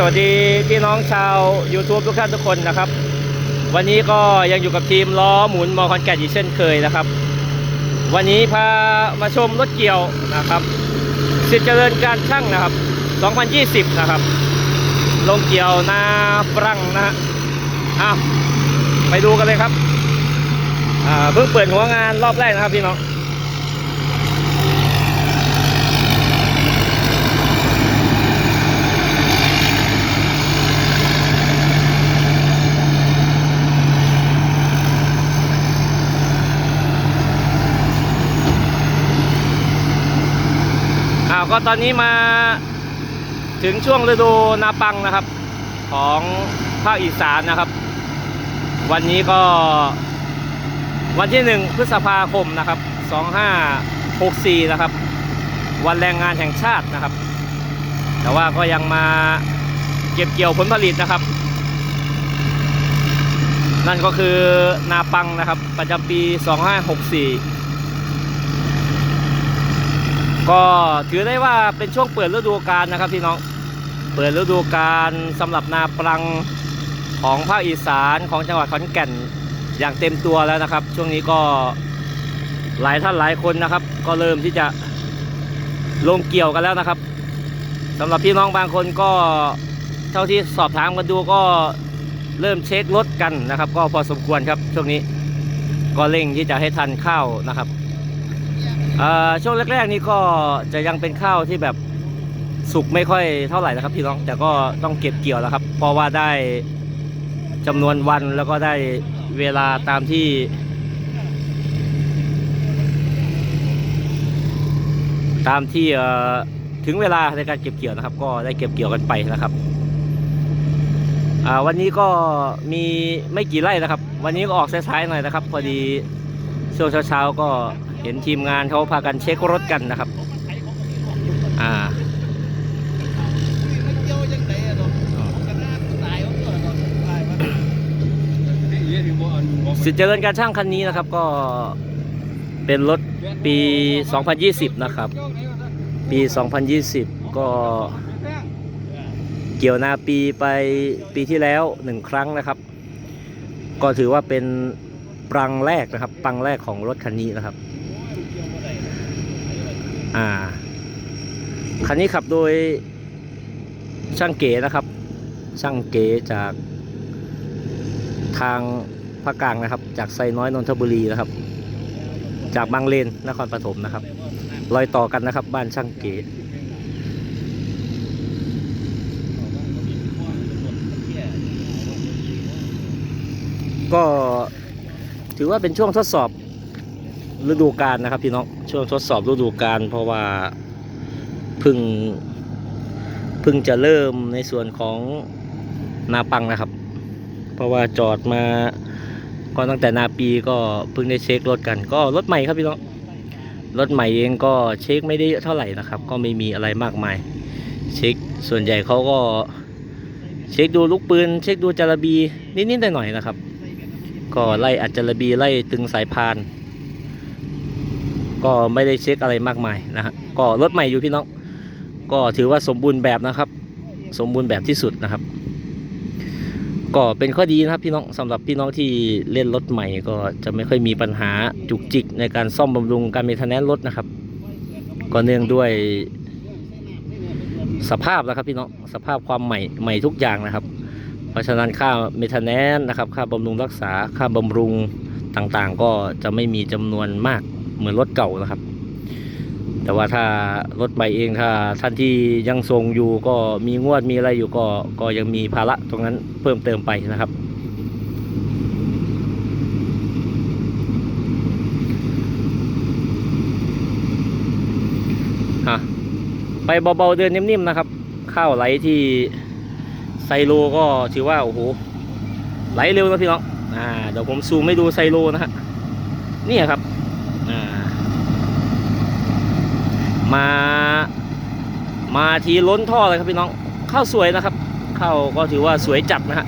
สวัสดีพี่น้องชาว YouTube ทุกท่านทุกคนนะครับ วันนี้ก็ยังอยู่กับทีมล้อหมุนมอคอนแกตอีกเช่นเคยนะครับ วันนี้พามาชมรถเกี่ยวนะครับสิทธิ์เจริญการช่างนะครับ 2020 นะครับ ลงเกี่ยวนาฝรั่งนะฮะอ้าวไปดูกันเลยครับเพิ่งเปิดหัวงานรอบแรกนะครับพี่น้องาวก็ตอนนี้มาถึงช่วงฤดูนาปังนะครับ ของภาคอีสานนะครับ วันนี้ก็วันที่หนึ่งพฤษภาคมนะครับ2564นะครับ วันแรงงานแห่งชาตินะครับ แต่ว่าก็ยังมาเก็บเกี่ยวผลผลิตนะครับ นั่นก็คือนาปังนะครับ ประจำปี 2564 ก็ถือได้ว่าเป็นช่วงเปิดฤดูกาลนะครับพี่น้อง เปิดฤดูกาลสำหรับนาปรังของภาคอีสานของจังหวัดขอนแก่นอย่างเต็มตัวแล้วนะครับ ช่วงนี้ก็หลายท่านหลายคนนะครับ ก็เริ่มที่จะลงเกี่ยวกันแล้วนะครับสำหรับพี่น้องบางคนก็เท่าที่สอบถามกันดูก็เริ่มเช็ครถกันนะครับ ก็พอสมควรครับช่วงนี้ก็เร่งที่จะให้ทันข้าวนะครับ ช่วงแรกๆนี่ก็จะยังเป็นข้าวที่แบบสุกไม่ค่อยเท่าไหร่นะครับพี่น้องแต่ก็ต้องเก็บเกี่ยวแล้วครับ เพราะว่าได้จำนวนวันแล้วก็ได้เวลาตามที่ ตามที่ถึงเวลาในการเก็บเกี่ยวนะครับ ก็ได้เก็บเกี่ยวกันไปนะครับวันนี้ก็มีไม่กี่ไร่นะครับ วันนี้ก็ออกสายๆหน่อยนะครับ พอดีช่วงเช้าๆก็ เห็นทีมงานเขาพากันเช็ครถกันนะครับ อ่าสิเจริญการช่างคันนี้นะครับก็เป็นรถปี 2020 นะครับ ปี 2020 ก็เกี่ยวนาปีไปปีที่แล้วหนึ่งครั้งนะครับ ก็ถือว่าเป็นปรังแรกนะครับ ปรังแรกของรถคันนี้นะครับ อ่า คันนี้ขับโดยช่างเก๋นะครับ ช่างเก๋จากทางภาคกลางนะครับ จากไซน้อยนนทบุรีนะครับ จากบางเลนนครปฐมนะครับรอยต่อกันนะครับ บ้านช่างเก๋ก็ถือว่าเป็นช่วงทดสอบ ฤดูกาลนะครับพี่น้องช่วงทดสอบฤดูกาลเพราะว่าพึ่งพึ่งจะเริ่มในส่วนของนาปังนะครับ เพราะว่าจอดมาก็ตั้งแต่นาปีก็เพิ่งได้เช็ครถกัน ก็รถใหม่ครับพี่น้องรถใหม่เองก็เช็คไม่ได้เยอะเท่าไหร่นะครับ ก็ไม่มีอะไรมากมาย เช็คส่วนใหญ่เขาก็เช็คดูลูกปืน เช็คดูจารบีนิดๆหน่อยๆนะครับ ก็ไล่อัจจารบีไล่ตึงสายพาน ก็ไม่ได้เช็คอะไรมากมายนะฮะก็รถใหม่อยู่พี่น้อง ก็ถือว่าสมบูรณ์แบบนะครับ สมบูรณ์แบบที่สุดนะครับ ก็เป็นข้อดีนะครับพี่น้องสำหรับพี่น้องที่เล่นรถใหม่ ก็จะไม่ค่อยมีปัญหาจุกจิกในการซ่อมบำรุงการเมนเทนแนนรถนะครับ ก็เนื่องด้วยสภาพนะครับพี่น้องสภาพความใหม่ใหม่ทุกอย่างนะครับ เพราะฉะนั้นค่าเมทแนนนะครับ ค่าบำรุงรักษาค่าบำรุงต่างๆ ก็จะไม่มีจำนวนมาก เหมือนรถเก่านะครับ แต่ว่าถ้ารถใหม่เองถ้าท่านที่ยังทรงอยู่ก็มีงวดมีอะไรอยู่ก็ก็ยังมีภาระตรงนั้นเพิ่มเติมไปนะครับฮะไปเบาๆเดินนิ่มๆนะครับ ข้าวไหลที่ไซโลก็ถือว่าโอ้โหไหลเร็วนะพี่น้องอ่าเดี๋ยวผมซูมให้ดูไซโลนะฮะนี่ครับอ่า มา มาทีล้นท่อเลยครับพี่น้องข้าวสวยนะครับข้าวก็ถือว่าสวยจัดนะฮะ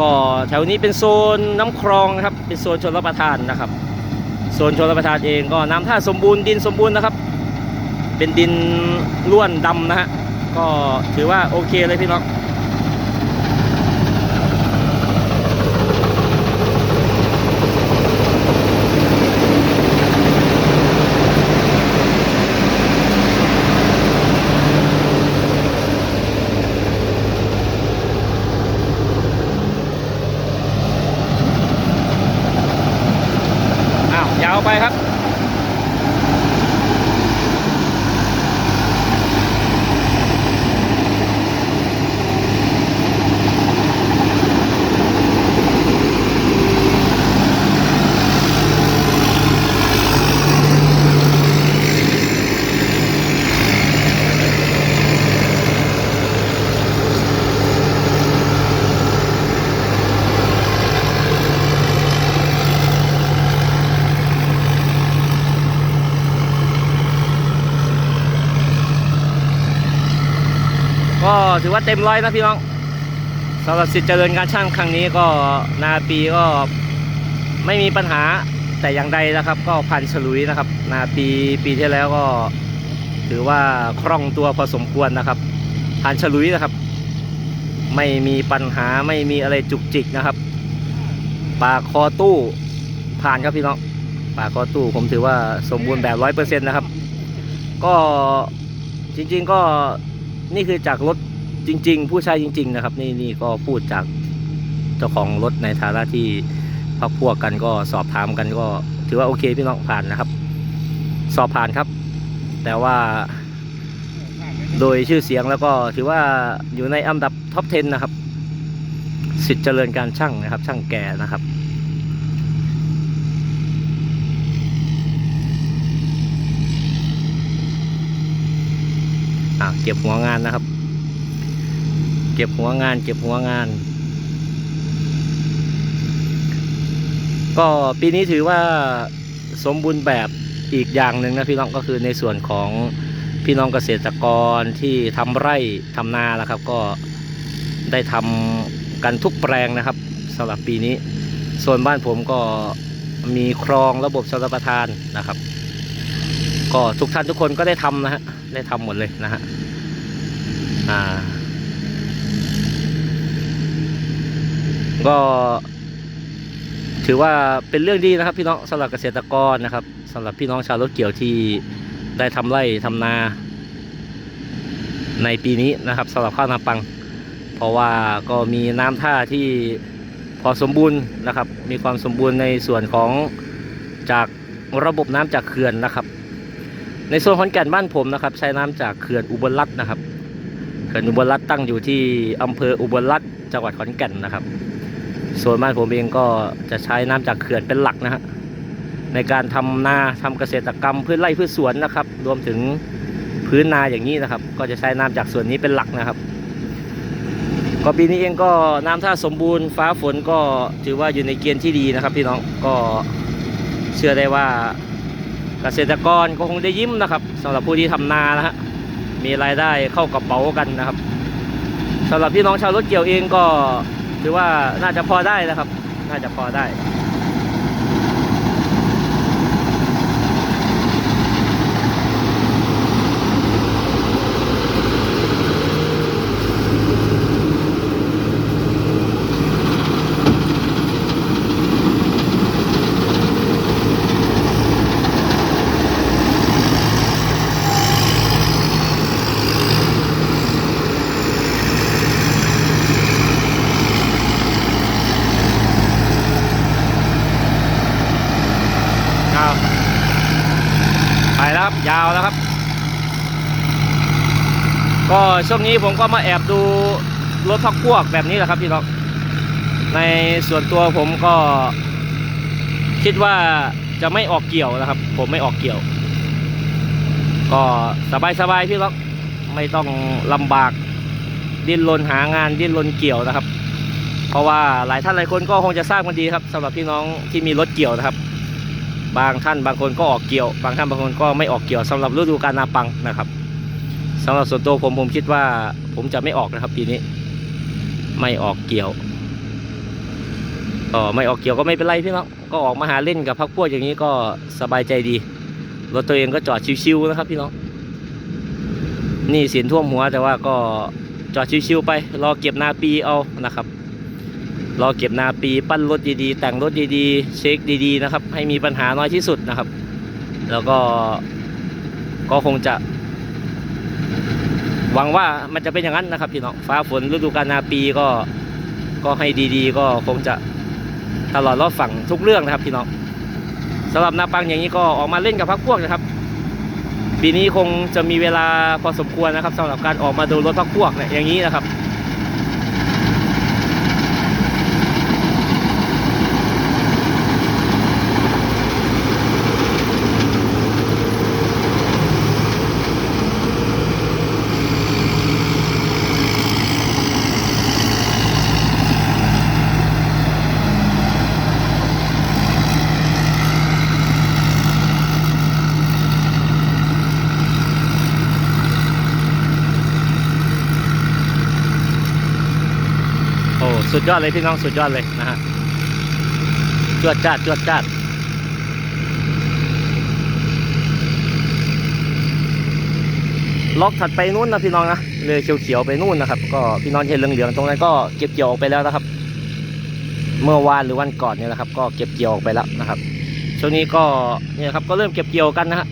ก็แถวนี้เป็นโซนน้ำคลองนะครับเป็นโซนชนรับประทานนะครับโซนชนรับประทานเองก็น้ำท่าสมบูรณ์ดินสมบูรณ์นะครับ เป็นดินล้วนดำนะฮะก็ถือว่าโอเคเลยพี่น้อง ก็ ถือว่าเต็มร้อยนะพี่น้องสำหรับสิทธิ์เจริญการช่างครั้งนี้ก็นาปีก็ไม่มีปัญหาแต่อย่างใดนะครับ ก็พันฉลุยนะครับ นาปีปีที่แล้วก็ ถือว่าคล่องตัวพอสมควรนะครับ พันฉลุยนะครับ ไม่มีปัญหาไม่มีอะไรจุกจิกนะครับ ปากคอตู้ผ่านครับพี่น้องปากคอตู้ผมถือว่าสมบูรณ์แบบร้อยเปอร์เซ็นต์นะครับ ก็จริงๆก็นี่คือจากรถ จริง ๆ ผู้ใช้จริง ๆ นะครับ นี่นี่ก็พูดจากเจ้าของรถในฐานะที่พักพวกกันก็สอบถามกันก็ ถือว่าโอเคพี่น้องผ่านนะครับ สอบผ่านครับ แต่ว่า โดยชื่อเสียงแล้วก็ถือว่าอยู่ในอันดับท็อป 10 นะครับ สิทธิ์เจริญการช่างนะครับ ช่างแก่นะครับอะเก็บหัวงานนะครับ เก็บหัวงาน เก็บหัวงาน ก็ปีนี้ถือว่าสมบูรณ์แบบอีกอย่างหนึ่งนะพี่น้องก็คือในส่วนของพี่น้องเกษตรกรที่ทำไร่ทำนาแล้วครับ ก็ได้ทำกันทุกแปลงนะครับสำหรับปีนี้ ส่วนบ้านผมก็มีคลองระบบชลประทานนะครับ ก็ทุกท่านทุกคนก็ได้ทำนะฮะได้ทำหมดเลยนะฮะอ่า ก็ถือว่าเป็นเรื่องดีนะครับ พี่น้องสำหรับเกษตรกรนะครับสำหรับพี่น้องชาวรถเกี่ยวที่ได้ทำไร่ทำนา ในปีนี้นะครับสำหรับข้าวนาปัง เพราะว่าก็มีน้ำท่าที่พอสมบูรณ์นะครับ มีความสมบูรณ์ในส่วนของจากระบบน้ำจากเขื่อนนะครับ ในส่วนขอนแก่นบ้านผมนะครับ ใช้น้ำจากเขื่อนอุบลรัตน์นะครับเขื่อนอุบลรัตน์ตั้งอยู่ที่อำเภออุบลรัตน์จังหวัดขอนแก่นนะครับ ส่วนบ้านผมเองก็จะใช้น้ำจากเขื่อนเป็นหลักนะฮะในการทำนาทำเกษตรกรรมพืชไร่พืชสวนนะครับ รวมถึงพื้นนาอย่างนี้นะครับ ก็จะใช้น้ำจากส่วนนี้เป็นหลักนะครับ ก็ปีนี้เองก็น้ำท่าสมบูรณ์ฟ้าฝนก็ถือว่าอยู่ในเกณฑ์ที่ดีนะครับ พี่น้องก็เชื่อได้ว่าเกษตรกรก็คงได้ยิ้มนะครับสำหรับผู้ที่ทำนานะฮะมีรายได้เข้ากระเป๋ากันนะครับสำหรับพี่น้องชาวรถเกี่ยวเองก็ ถือว่าน่าจะพอได้นะครับ น่าจะพอได้ ครับไปแล้วครับยาวแล้วครับ ก็ช่วงนี้ผมก็มาแอบดูรถพักพวกแบบนี้แหละครับพี่น้องในส่วนตัวผมก็คิดว่าจะไม่ออกเกี่ยวนะครับ ผมไม่ออกเกี่ยว ก็สบายๆพี่น้องไม่ต้องลำบากดิ้นรนหางานดิ้นรนเกี่ยวนะครับ เพราะว่าหลายท่านหลายคนก็คงจะทราบกันดีครับสำหรับพี่น้องที่มีรถเกี่ยวนะครับ บางท่านบางคนก็ออกเกี่ยว บางท่านบางคนก็ไม่ออกเกี่ยวสำหรับฤดูกาลนาปังนะครับ สำหรับส่วนตัวผมผมคิดว่า ผมจะไม่ออกนะครับปีนี้ ไม่ออกเกี่ยวก็ไม่ออกเกี่ยวก็ไม่เป็นไรพี่น้องก็ออกมาหาเล่นกับพักพวกอย่างนี้ก็สบายใจดีรถตัวเองก็จอดชิวๆนะครับพี่น้องนี่สินท่วมหัวแต่ว่าก็จอดชิวๆไป รอเก็บนาปีเอานะครับรอเก็บนาปีปั้นรถดีๆ แต่งรถดีๆ เช็คดีๆนะครับ ให้มีปัญหาน้อยที่สุดนะครับ แล้วก็ก็คงจะ หวังว่ามันจะเป็นอย่างนั้นนะครับพี่น้องฟ้าฝนฤดูกาลนาปีก็ก็ให้ดีๆ ก็คงจะตลอดรอดฝั่งทุกเรื่องนะครับพี่น้องสำหรับนาปังอย่างนี้ก็ออกมาเล่นกับพักพวกนะครับ ปีนี้คงจะมีเวลาพอสมควรนะครับสำหรับการออกมาดูรถพักพวกเนี่ยอย่างนี้นะครับ สุดยอดเลยพี่น้องสุดยอดเลยนะฮะจวดจ้าจวดจ้าล็อกถัดไปนู่นนะพี่น้องนะเลยเขียวๆไปนู่นนะครับ ก็พี่น้องเห็นเหลืองๆตรงนั้นก็เก็บเกี่ยวออกไปแล้วนะครับ เมื่อวานหรือวันก่อนเนี่ยแหละครับ ก็เก็บเกี่ยวออกไปแล้วนะครับช่วงนี้ก็เนี่ยครับก็เริ่มเก็บเกี่ยวกันนะฮะ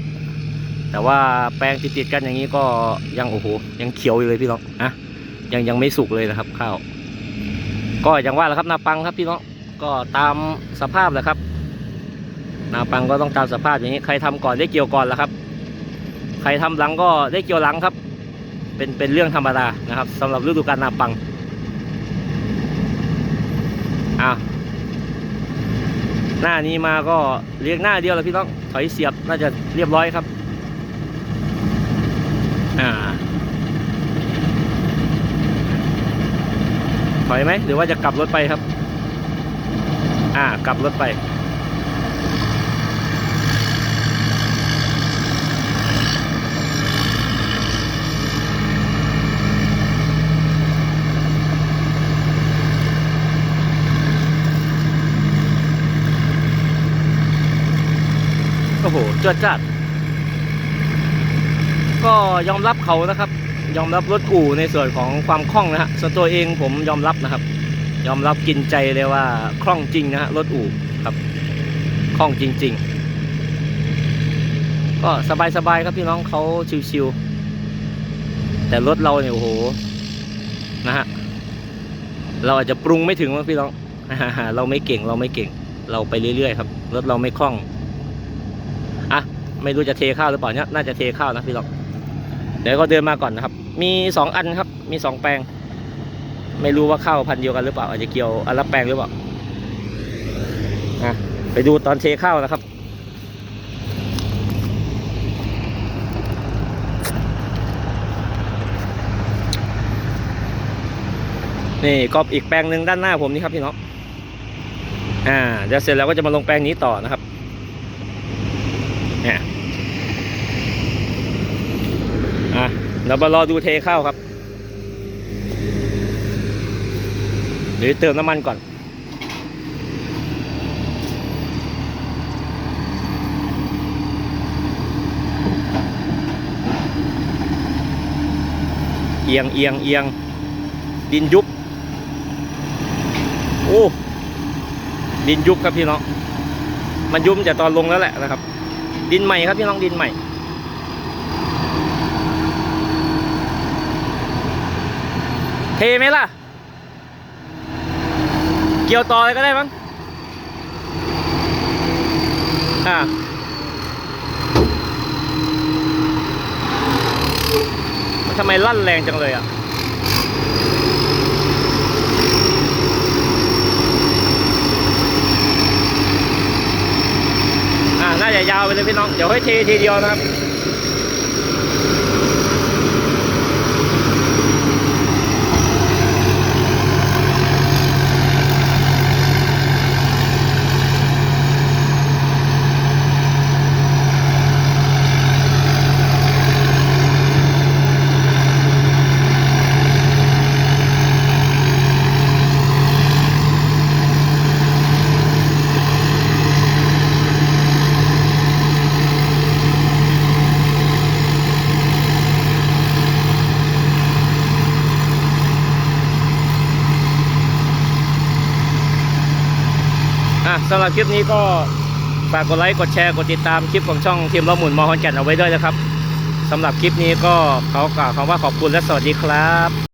แต่ว่าแปลงติดๆกันอย่างนี้ก็ยังโอ้โหยังเขียวอยู่เลยพี่น้องนะยังยังไม่สุกเลยนะครับข้าว ก็อย่างว่าแหละครับนาปังครับพี่น้องก็ตามสภาพแหละครับนาปังก็ต้องตามสภาพอย่างนี้ใครทำก่อนได้เกี่ยวก่อนแหละครับ ใครทำหลังก็ได้เกี่ยวหลังครับ เป็นเป็นเรื่องธรรมดานะครับสำหรับฤดูกาลนาปังอะหน้านี้มาก็เรียงหน้าเดียวแล้วพี่น้องถอยเสียบน่าจะเรียบร้อยครับอ่า อยไหมหรือว่าจะกลับรถไปครับ อ่ากลับรถไป โอ้โหจวดจัดก็ยอมรับเขานะครับ ยอมรับรถอู่ในส่วนของความคล่องนะฮะส่วนตัวเองผมยอมรับนะครับ ยอมรับกินใจเลยว่าคล่องจริงนะฮะรถอู่ครับคล่องจริง ๆ ก็สบายๆครับพี่น้องเขาชิวๆแต่รถเราเนี่ยโอ้โหนะฮะเราอาจจะปรุงไม่ถึงว่าพี่น้องเราไม่เก่งเราไม่เก่ง เราไปเรื่อยๆครับรถเราไม่คล่องอะไม่รู้จะเทข้าวหรือเปล่าเนี่ยน่าจะเทข้าวนะพี่หรอกเดี๋ยวก็เดินมาก่อนนะครับ มีสองอันครับ มีสองแปลง ไม่รู้ว่าข้าวพันเดียวกันหรือเปล่า อาจจะเกี่ยวอันละแปลงหรือเปล่าไปดูตอนเทข้าวนะครับ นี่ก็อีกแปลงหนึ่งด้านหน้าผมนี่ครับพี่น้องอ่าเดี๋ยวเสร็จแล้วก็จะมาลงแปลงนี้ต่อนะครับเนี่ยอะ เรามารอดูเทข้าวครับหรือเติมน้ำมันก่อน เอียงเอียงเอียงดินยุบ โอ้ ดินยุบครับพี่น้อง มันยุบจากตอนลงแล้วแหละนะครับ ดินใหม่ครับพี่น้องดินใหม่ เทไหมล่ะ เกี่ยวต่อเลยก็ได้มั้งอ่ามันทำไมลั่นแรงจังเลยอะอ่าน่าจะยาวไปเลยพี่น้อง เดี๋ยวให้เททีเดียวนะครับ สำหรับคลิปนี้ก็ฝากกดไลค์กดแชร์กดติดตามคลิปของช่องทีมล้อหมุนมอฮอนแก่นเอาไว้ด้วยนะครับสำหรับคลิปนี้ก็ขอกล่าวคำว่าขอบคุณและสวัสดีครับ